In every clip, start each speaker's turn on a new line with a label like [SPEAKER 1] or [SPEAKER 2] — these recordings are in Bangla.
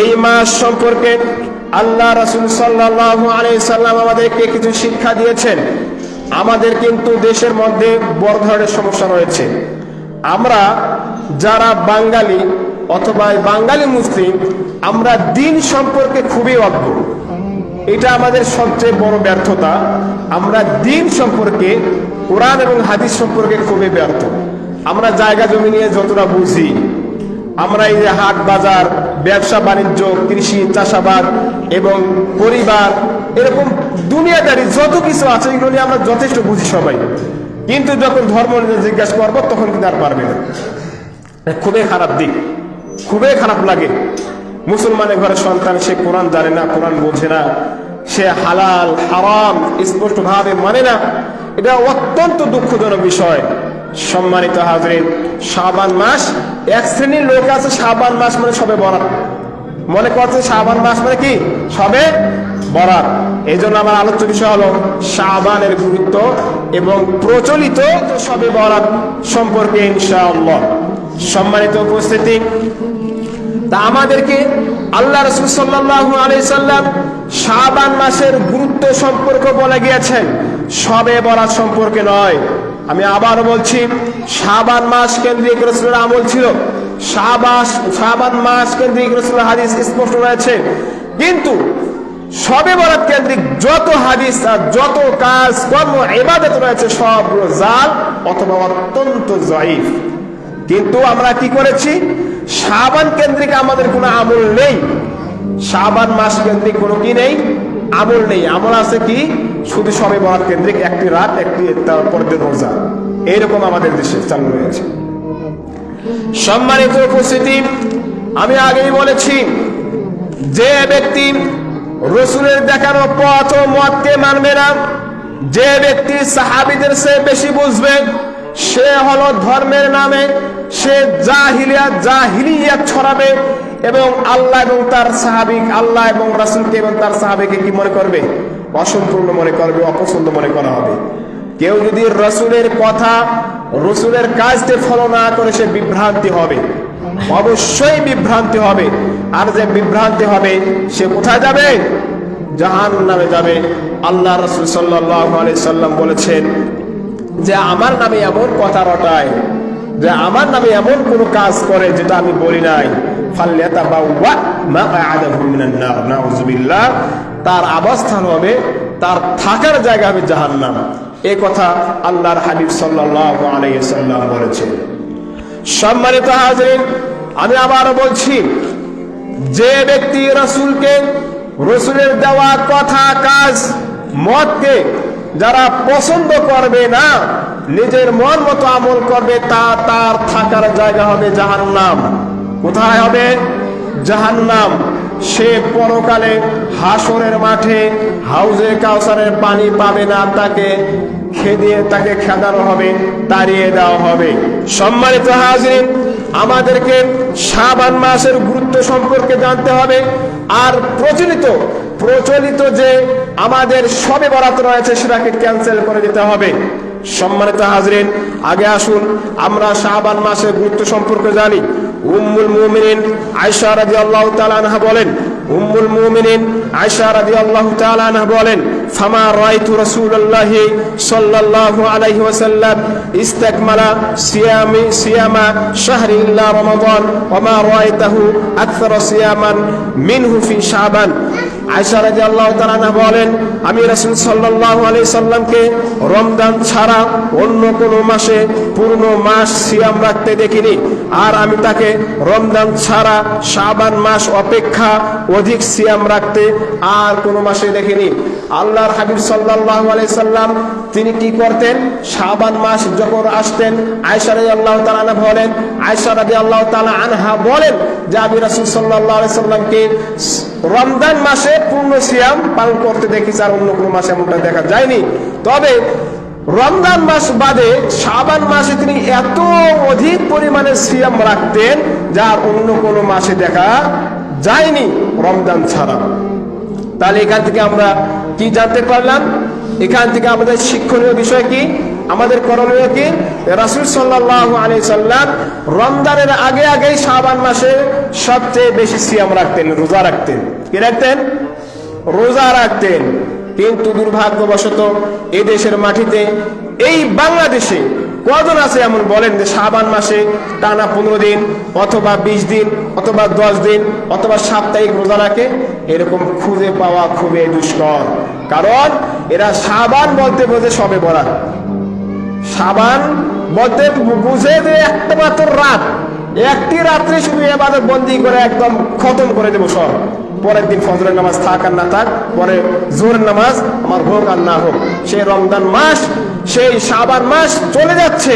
[SPEAKER 1] এই মাস সম্পর্কে আল্লাহ রাসুল সাল্লাহ সাল্লাম আমাদেরকে কিছু শিক্ষা দিয়েছেন। আমাদের কিন্তু দেশের মধ্যে বড় ধরনের সমস্যা রয়েছে। আমরা যারা বাঙালি অথবা বাঙালি মুসলিম, আমরা দিন সম্পর্কে খুবই অজ্ঞ। এটা আমাদের সবচেয়ে বড় ব্যর্থতা। আমরা দিন সম্পর্কে, কোরআন এবং হাদিস সম্পর্কে খুবই ব্যর্থ। আমরা জায়গা জমি নিয়ে যতটা বুঝি আমরা এই যে হাট বাজার, ব্যবসা, বাণিজ্য, কৃষি, চাষাবাদ এবং পরিবার, এরকম দুনিয়াদারি যত কিছু আছে, এগুলো আমরা যথেষ্ট বুঝি সবাই। কিন্তু যখন ধর্ম নিয়ে জিজ্ঞাসা করব, তখন কিন্তু আর পারবে না। খুবই খারাপ দিক। খুবই খারাপ লাগে। মুসলমানের ঘরে সন্তান, সে কোরআন জানে না, কোরআন বোঝে না, সে হালাল, হারাম, স্পষ্টভাবে মানে না। এটা অত্যন্ত দুঃখজনক বিষয়। সম্মানিত হাজরিন, শাবান মাস এক শ্রেণির লোক আছে সাবান মাস মানে সবে বরাত। মনে করছে সাবান মাস মানে কি? সবে বরাত। এই জন্য আমার আলোচ্য বিষয় হলো শাবানের গুরুত্ব এবং প্রচলিত সবে বরাত সম্পর্কে ইনশাআল্লাহ। সম্মানিত উপস্থিতি। তা আমাদেরকে আল্লাহ রসুল সাল্লাহ আলি সাল্লাম শাবান মাসের গুরুত্ব সম্পর্কে বলে গিয়েছেন। সবে বরাত সম্পর্কে নয়। আমি আবার বলছি, শাবান মাস কেন্দ্রিক রসুলের আমল ছিল। শাবাস শাবান মাস কেন্দ্রিক রসুলের হাদিস স্পষ্ট রয়েছে। কিন্তু সবে বরাত কেন্দ্রিক যত হাদিস আর যত কাজ, কর্ম এবাদত রয়েছে, সব জাল অথবা অত্যন্ত জয়ীফ। কিন্তু আমরা কি করেছি? শাবান কেন্দ্রিক আমাদের কোনো আমল নেই। শাবান মাস কেন্দ্রিক কোনো কি নেই? আমল নেই। আমল আছে কি? শুধু সবে বরাত কেন্দ্রিক, একটি রাত, একটি তারপর দিন রোজা। এইরকম আমাদের দেশে চালু রয়েছে সম্মানিত উপস্থিতি, আমি আগেই বলেছি, যে ব্যক্তি রসুলের দেখানো পথ ও মতকে মানবে না, যে ব্যক্তি সাহাবিদের সে বেশি বুঝবে, সে হলো ধর্মের নামে, সে জাহিলিয়া জাহিলিয়া ছড়াবে এবং আল্লাহ এবং তার সাহাবিক আল্লাহ এবং রাসুলকে এবং তার সাহাবিকে কি মনে করবে? অসম্পূর্ণ মনে করবে, অপছন্দ মনে করা হবে। কেউ যদি রসুলের কথা, রসুলের কাজকে ফলো না করে, সে বিভ্রান্তি হবে। অবশ্যই বিভ্রান্তি হবে। আর যে বিভ্রান্তি হবে, সে কোথায় যাবে? জাহান নামে যাবে। আল্লাহ রসুল সাল্লাহ সাল্লাম বলেছেন যে, আমার নামে এমন কথা রটায়, যে আমার নামে এমন কোনো কাজ করে যেটা আমি বলি নাই। তার অবস্থান হবে, তার থাকার জায়গা হবে জাহান্নাম। এ কথা আল্লাহর হাবিব সাল্লাহ আলাইসাল্লাম বলেছেন। সম্মানিত হাজরিন, আমি আবারও বলছি, যে ব্যক্তি রসুলকে, রসুলের দেওয়া কথা, কাজ, মতকে যারা পছন্দ করবে না, নিজের মন মতো আমল করবে, তা তার থাকার জায়গা হবে জাহান্নাম। কোথায় হবে? জাহান্নাম। সে পরকালে হাসরের মাঠে হাউজে কাউসারের পানি পাবে না, তাকে খেদিয়ে, তাকে খেদানো হবে, তাড়িয়ে দেওয়া হবে। সম্মানিত হাজরিন, আমাদেরকে সাবান মাসের গুরুত্ব সম্পর্কে জানতে হবে। আর প্রচলিত প্রচলিত যে আমাদের সবে বরাত রয়েছে, সেটাকে ক্যান্সেল করে দিতে হবে। সম্মানিত হাজরিন, আগে আসুন, আমরা শাহবান মাসের গুরুত্ব সম্পর্কে জানি। উম্মুল মুমিনিন আয়সা রাদিয়াল্লাহু তাআলা আনহা বলেন উম্মুল মুমিনিন আয়সা রাদিয়াল্লাহু তাআলা আনহা বলেন, ফামা রাআইতু রাসূলুল্লাহি সাল্লাল্লাহু আলাইহি ওয়াসাল্লাম ইস্তাকমালা সিয়ামি, সিয়ামা শাহরি ইল্লা রমাদান, ওয়া মা রাআইতাহু আকথারা সিয়ামান মিনহু ফি শাবান। আয়সা রাদিয়াল্লাহু তাআলা আনহা বলেন, আমি রাসূল সাল্লাল্লাহু আলাইহি সাল্লামকে রমজান ছাড়া অন্য কোন মাসে পূর্ণ মাস সিয়াম রাখতে দেখিনি। আর আমি তাকে রমজান ছাড়া শাবান মাস অপেক্ষা অধিক সিয়াম রাখতে আর কোন মাসে দেখিনি। আল্লাহর হাবিব সাল্লাম তিনি কি করতেন? শাবান মাস যখন আসতেন রাদিয়াল্লাহু তাআলা আনহা বলেন, আয়েশা রাদিয়াল্লাহু তাআলা আনহা বলেন যে আমি সাল্লামকে, রমজান মাসে পূর্ণ সিয়াম পালন করতে দেখেছি আর অন্য কোনো মাসে এমনটা দেখা যায়নি। তবে রমজান মাস বাদে শাবান মাসে তিনি এত অধিক পরিমাণে সিয়াম রাখতেন, যার অন্য কোনো মাসে দেখা যায়নি রমজান ছাড়া। তাহলে এখান থেকে আমরা কি জানতে পারলাম? এখান থেকে আমাদের শিক্ষণীয় বিষয় কি? আমাদের করণীয় কি? রাসুল সাল্লাহ আলী সাল্লাম রমজানের আগে আগেই শাবান মাসে সবচেয়ে বেশি সিয়াম রাখতেন, রোজা রাখতেন। কি রাখতেন? রোজা রাখতেন। কিন্তু দুর্ভাগ্যবশত এই দেশের মাটিতে এই বাংলাদেশে কজন আছে এমন বলেন যে শাবান মাসে টানা পনেরো দিন অথবা বিশ দিন অথবা দশ দিন অথবা সাপ্তাহিক রোজা রাখে? এরকম খুঁজে পাওয়া খুবই দুষ্কর। কারণ এরা সাবান বলতে বোঝে সবে বলা সাবান বলতে বুঝে যে একটা মাত্র রাত। একটি রাত্রে শুধু এবাদত বন্দি করে একদম খতম করে দেবো সব। পরের দিন ফজরের নামাজ থাক আর না থাক, পরে জোরের নামাজ, আমার হোক আর না হোক, সে রমজান মাস সেই সাবান মাস চলে যাচ্ছে।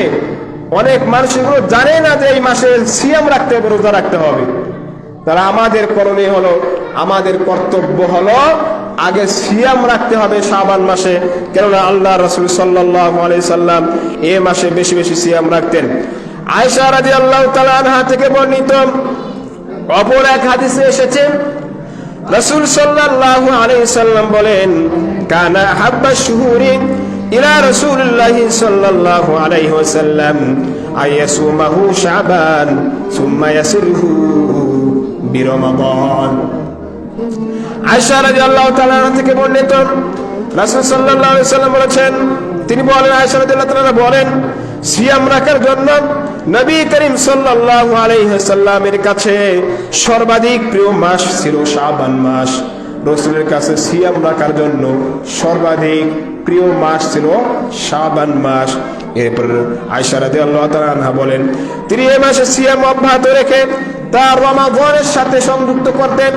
[SPEAKER 1] অনেক মানুষ এগুলো জানে না যে এই মাসে সিয়াম রাখতে হবে, রোজা রাখতে হবে। তারা আমাদের করণীয় হলো, আমাদের কর্তব্য হলো আগে সিয়াম রাখতে হবে শাবান মাসে। কেননা আল্লাহ রসুল সাল্লাহ সাল্লাম এ মাসে বেশি বেশি সিয়াম রাখতেন। আয়সা রাজি আল্লাহ তালা থেকে বর্ণিত অপর এক হাদিসে এসেছে, রসুল সাল্লাল্লাহু আলাইহি সাল্লাম বলেন, কানা হাব্বা শুহুরি ইলা রাসূলিল্লাহ সাল্লাল্লাহু আলাইহি ওয়াসাল্লাম, আয়াসুমাহু শাবান, সুম্মা ইয়াসিরহু বিরমাদান। আয়েশা রাদিয়াল্লাহু তাআলা থেকে বর্ণিত, রাসূল সাল্লাল্লাহু আলাইহি সাল্লাম বলেছেন, তিনি বলেন, আয়েশা রাদিয়াল্লাহু তাআলা বলেন, সিয়াম রাখার জন্য নবী করিম সাল্লাল্লাহু আলাইহি সাল্লামের কাছে সর্বাধিক প্রিয় মাস ছিল শাবান মাস। রসুলের কাছে সিয়াম রাখার জন্য সর্বাধিক প্রিয় মাস ছিল শাবান মাস। এরপর আয়সা রাদিয়াল্লাহু তাআলা আনহা বলেন, তিনি এ মাসে সিয়াম অব্যাহত রেখে তার রমাগণের সাথে সংযুক্ত করতেন।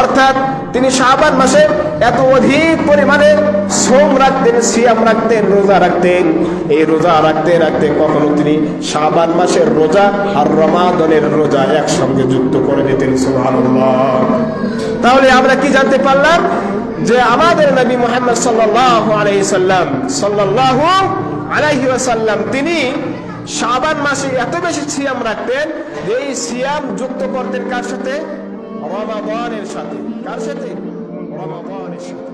[SPEAKER 1] অর্থাৎ তিনি শাবান মাসে এত অধিক পরিমাণে সোম রাখতেন, সিয়াম রাখতেন, রোজা রাখতেন। এই রোজা রাখতে রাখতে কখনো তিনি শাবান মাসের রোজা আর রমাদনের রোজা একসঙ্গে যুক্ত করে দিতেন সুবহানাল্লাহ। তাহলে আমরা কি জানতে পারলাম? যে আমাদের নবী মোহাম্মদ সাল্লাহ আলাইহি সাল্লাম সাল্লাহ আলাইহি সাল্লাম তিনি সাবান মাসে এত বেশি সিয়াম রাখতেন যে এই সিয়াম যুক্ত করতেন কার সাথে? রমাদানের সাথে। কার সাথে? রমাদানের সাথে।